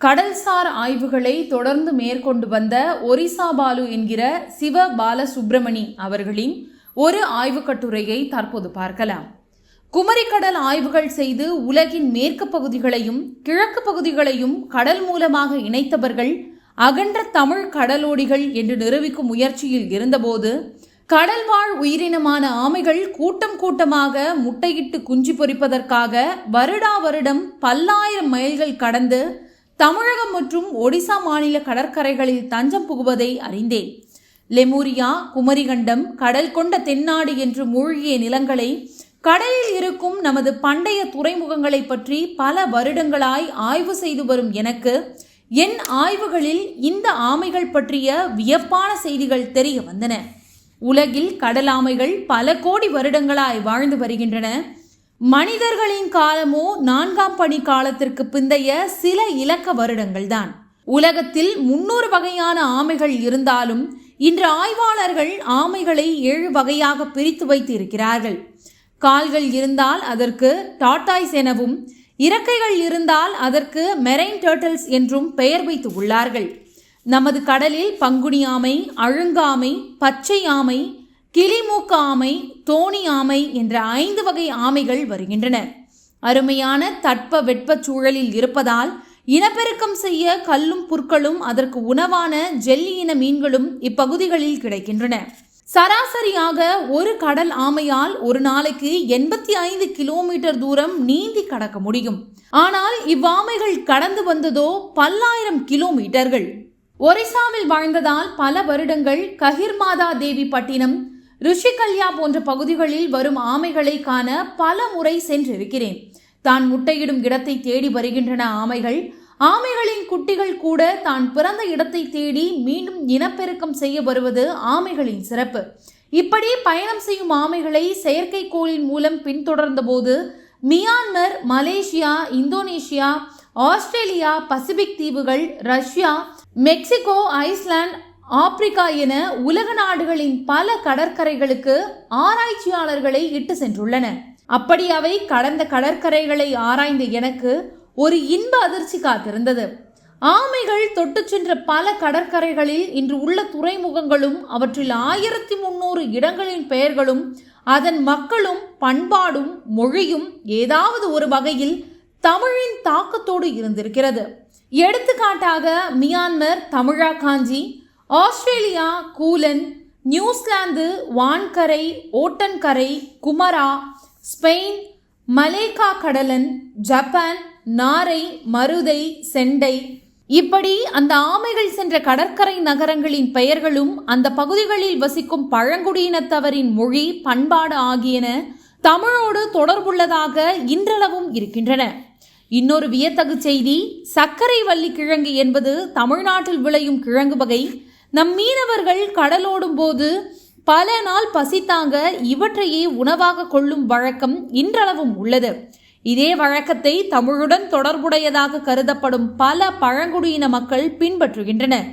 கடல்சார் ஆய்வுகளை தொடர்ந்து மேற்கொண்டு வந்த ஒரிசா பாலு என்கிற சிவ பாலசுப்ரமணி அவர்களின் ஒரு ஆய்வுக் கட்டுரையை தற்போது பார்க்கலாம். குமரிக்கடல் ஆய்வுகள் செய்து உலகின் மேற்கு பகுதிகளையும் கிழக்கு பகுதிகளையும் கடல் மூலமாக இணைத்தவர்கள் அகன்ற தமிழ் கடலோடிகள் என்று நிரூபிக்கும் முயற்சியில் இருந்தபோது கடல்வாழ் உயிரினமான ஆமைகள் கூட்டம் கூட்டமாக முட்டையிட்டு குஞ்சு பொறிப்பதற்காக வருடா வருடம் பல்லாயிரம் மைல்கள் கடந்து தமிழகம் மற்றும் ஒடிசா மாநில கடற்கரைகளில் தஞ்சம் புகுவதை அறிந்தேன். லெமூரியா குமரிகண்டம் கடல் கொண்ட தென்னாடு என்று மூழ்கிய நிலங்களை கடலில் இருக்கும் நமது பண்டைய துறைமுகங்களை பற்றி பல வருடங்களாய் ஆய்வு செய்து வரும் எனக்கு என் ஆய்வுகளில் இந்த ஆமைகள் பற்றிய வியப்பான செய்திகள் தெரிய வந்தன. உலகில் கடல் ஆமைகள் பல கோடி வருடங்களாய் வாழ்ந்து வருகின்றன. மனிதர்களின் காலமோ நான்காம் பணி காலத்திற்கு பிந்தைய சில இலக்க வருடங்கள்தான். உலகத்தில் முன்னூறு வகையான ஆமைகள் இருந்தாலும் இன்று ஆய்வாளர்கள் ஆமைகளை ஏழு வகையாக பிரித்து வைத்து இருக்கிறார்கள் கால்கள் இருந்தால் அதற்கு டாட்டாய்ஸ் எனவும் இறக்கைகள் இருந்தால் அதற்கு மெரைன் டேர்ட்டில்ஸ் என்றும் பெயர் வைத்து உள்ளார்கள். நமது கடலில் பங்குனி ஆமை அழுங்காமை பச்சை ஆமை கிளிமூக்க ஆமை தோணி ஆமை என்ற ஐந்து வகை ஆமைகள் வருகின்றன. அருமையான தட்ப வெட்ப சூழலில் இருப்பதால் இனப்பெருக்கம் செய்ய கல்லும் புற்களும் அதற்கு உணவான ஜெல்லி இன மீன்களும் இப்பகுதிகளில் கிடைக்கின்றன. சராசரியாக ஒரு கடல் ஆமையால் ஒரு நாளைக்கு எண்பத்தி ஐந்து கிலோமீட்டர் தூரம் நீந்தி கடக்க முடியும். ஆனால் இவ்வாமைகள் கடந்து வந்ததோ பல்லாயிரம் கிலோமீட்டர்கள். ஒரிசாவில் வாழ்ந்ததால் பல வருடங்கள் கஹிர்மாதா தேவி பட்டினம் ரிஷிகல்யா போன்ற பகுதிகளில் வரும் ஆமைகளை காண பல முறை சென்றிருக்கிறேன். தான் முட்டையிடும் இடத்தை தேடி வருகின்றன ஆமைகள். ஆமைகளின் குட்டிகள் கூட தான் பிறந்த இடத்தை தேடி மீண்டும் இனப்பெருக்கம் செய்ய வருவது ஆமைகளின் சிறப்பு. இப்படி பயணம் செய்யும் ஆமைகளை செயற்கைக்கோளின் மூலம் பின்தொடர்ந்த போது Myanmar Malaysia Indonesia Australia Pacific தீவுகள் ரஷ்யா மெக்சிகோ ஐஸ்லாந்து ஆப்பிரிக்கா என உலக நாடுகளின் பல கடற்கரைகளுக்கு ஆராய்ச்சியாளர்களை இட்டு சென்றுள்ளன. அப்படி அவை கடந்த கடற்கரைகளை ஆராய்ந்த எனக்கு ஒரு இன்ப அதிர்ச்சி காத்திருந்தது. ஆமைகள் தொட்டு சென்ற பல கடற்கரைகளில் இன்று உள்ள துறைமுகங்களும் அவற்றில் ஆயிரத்தி முன்னூறு இடங்களின் பெயர்களும் அதன் மக்களும் பண்பாடும் மொழியும் ஏதாவது ஒரு வகையில் தமிழின் தாக்கத்தோடு இருந்திருக்கிறது. எடுத்துக்காட்டாக மியான்மர் தமிழா காஞ்சி ஆஸ்திரேலியா கூலன் நியூசிலாந்து வான்கரை ஓட்டன்கரை குமரா ஸ்பெயின் மலேக்கா கடலன் ஜப்பான் நாரை மருதை செண்டை. இப்படி அந்த ஆமைகள் சென்ற கடற்கரை நகரங்களின் பெயர்களும் அந்த பகுதிகளில் வசிக்கும் பழங்குடியினத்தவரின் மொழி பண்பாடு ஆகியன தமிழோடு தொடர்புள்ளதாக இன்றளவும் இருக்கின்றன. இன்னொரு வியத்தகு செய்தி சர்க்கரை வள்ளி கிழங்கு என்பது தமிழ்நாட்டில் விளையும் கிழங்கு வகை நம் மீனவர்கள் கடலோடும் போது பல நாள் பசித்தாங்க. இவற்றையே உணவாக கொள்ளும் வழக்கம் இன்றளவும் உள்ளது. இதே வழக்கத்தை தமிழுடன் தொடர்புடையதாக கருதப்படும் பல பழங்குடியின மக்கள் பின்பற்றுகின்றனர்.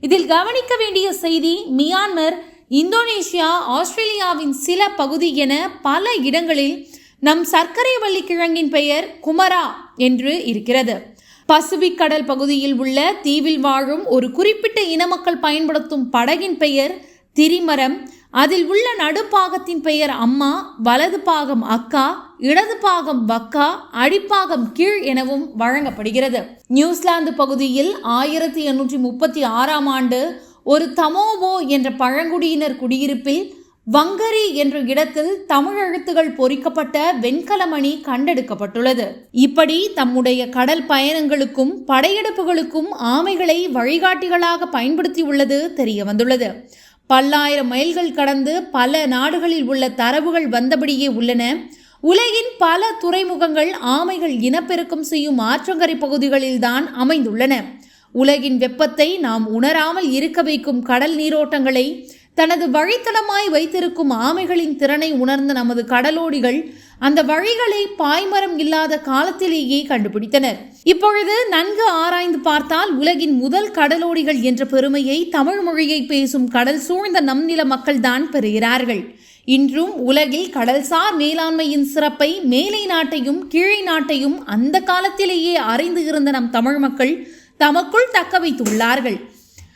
இதில் கவனிக்க வேண்டிய செய்தி மியான்மர் இந்தோனேஷியா ஆஸ்திரேலியாவின் சில பகுதி என பல இடங்களில் நம் சர்க்கரை வள்ளி கிழங்கின் பெயர் குமரா என்று இருக்கிறது. பசிபிக் கடல் பகுதியில் உள்ள தீவில் வாழும் ஒரு குறிப்பிட்ட இன மக்கள் பயன்படுத்தும் படகின் பெயர் திரிமரம். அதில் உள்ள நடுப்பாகத்தின் பெயர் அம்மா வலது பாகம் அக்கா இடது பாகம் வக்கா அடிப்பாகம் கீழ் எனவும் வழங்கப்படுகிறது. நியூசிலாந்து பகுதியில் ஆயிரத்தி எண்ணூற்றி முப்பத்தி ஆறாம் ஆண்டு ஒரு தமோவோ என்ற பழங்குடியினர் குடியிருப்பில் வங்கரி என்ற இடத்தில் தமிழ் எழுத்துகள் பொறிக்கப்பட்ட வெண்கலமணி கண்டெடுக்கப்பட்டுள்ளது. இப்படி தம்முடைய கடல் பயணங்களுக்கும் படையெடுப்புகளுக்கும் ஆமைகளை வழிகாட்டிகளாக பயன்படுத்தியுள்ளது தெரிய வந்துள்ளது பல்லாயிரம் மைல்கள் கடந்து பல நாடுகளில் உள்ள தரவுகள் வந்தபடியே உள்ளன. உலகின் பல துறைமுகங்கள் ஆமைகள் இனப்பெருக்கம் செய்யும் ஆற்றங்கரை பகுதிகளில்தான் அமைந்துள்ளன. உலகின் வெப்பத்தை நாம் உணராமல் இருக்க வைக்கும் கடல் நீரோட்டங்களை தனது வழித்தடமாய் வைத்திருக்கும் ஆமைகளின் திறனை உணர்ந்த நமது கடலோடிகள் அந்த வழிகளை பாய்மரம் இல்லாத காலத்திலேயே கண்டுபிடித்தனர். இப்பொழுது நன்கு ஆராய்ந்து பார்த்தால் உலகின் முதல் கடலோடிகள் என்ற பெருமையை தமிழ் மொழியை பேசும் கடல் சூழ்ந்த நம் நில மக்கள்தான் பெறுகிறார்கள். இன்றும் உலகில் கடல்சார் மேலாண்மையின் சிறப்பை மேலை நாட்டையும் கீழை நாட்டையும் அந்த காலத்திலேயே அறிந்து இருந்த நம் தமிழ் மக்கள் தமக்குள் தக்க வைத்துள்ளார்கள்.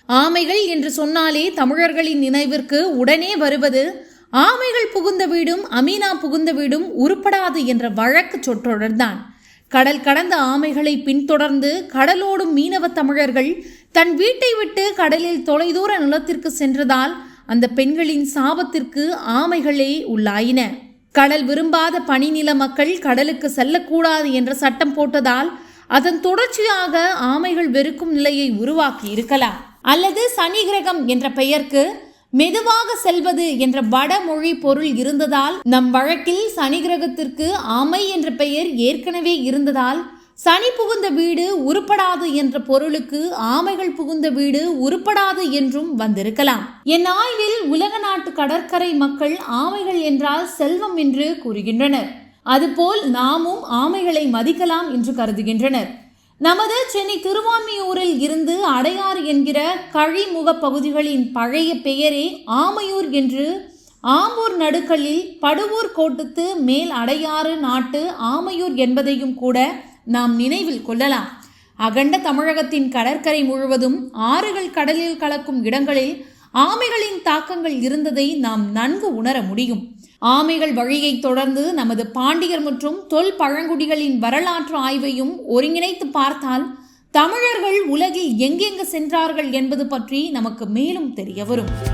ஆமைகள் என்று சொன்னாலே தமிழர்களின் நினைவிற்கு உடனே வருவது ஆமைகள் புகுந்த வீடும் அமீனா புகுந்த வீடும் உருப்படாது என்ற வழக்கு சொற்றொடர்தான் கடல் கடந்த ஆமைகளை பின்தொடர்ந்து கடலோடும் மீனவ தமிழர்கள் தன் வீட்டை விட்டு கடலில் தொலைதூர நிலத்திற்கு சென்றதால் அந்த பெண்களின் சாபத்திற்கு ஆமைகளே உள்ளாயின. கடல் விரும்பாத பனிநில மக்கள் கடலுக்கு செல்லக்கூடாது என்ற சட்டம் போட்டதால் அதன் தொடர்ச்சியாக ஆமைகள் வெறுக்கும் நிலையை உருவாக்கி இருக்கலாம் அல்லது சனி கிரகம் என்ற பெயருக்கு மெதுவாக செல்வது என்ற வடமொழி பொருள் இருந்ததால் நம் வழக்கில் சனி கிரகத்திற்கு ஆமை என்ற பெயர் ஏற்கனவே இருந்ததால் சனி புகுந்த வீடு உருப்படாது என்ற பொருளுக்கு ஆமைகள் புகுந்த வீடு உருப்படாது என்றும் வந்திருக்கலாம். என் ஆய்வில் உலக நாட்டு கடற்கரை மக்கள் ஆமைகள் என்றால் செல்வம் என்று கூறுகின்றனர். அதுபோல் நாமும் ஆமைகளை மதிக்கலாம் என்று கருதுகின்றனர். நமது சென்னை திருவாமியூரில் இருந்து அடையாறு என்கிற கழிமுக பகுதிகளின் பழைய பெயரே ஆமையூர் என்று ஆம்பூர் நடுக்கல்லில் படுவூர் கோட்டத்து மேல் அடையாறு நாட்டு ஆமையூர் என்பதையும் கூட நாம் நினைவில் கொள்ளலாம். அகண்ட தமிழகத்தின் கடற்கரை முழுவதும் ஆறுகள் கடலில் கலக்கும் இடங்களில் ஆமைகளின் தாக்கங்கள் இருந்ததை நாம் நன்கு உணர முடியும். ஆமைகள் வழியை தொடர்ந்து நமது பாண்டியர் மற்றும் தொல் பழங்குடிகளின் வரலாற்று ஆய்வையும் ஒருங்கிணைத்து பார்த்தால் தமிழர்கள் உலகில் எங்கெங்கு சென்றார்கள் என்பது பற்றி நமக்கு மேலும் தெரிய வரும்.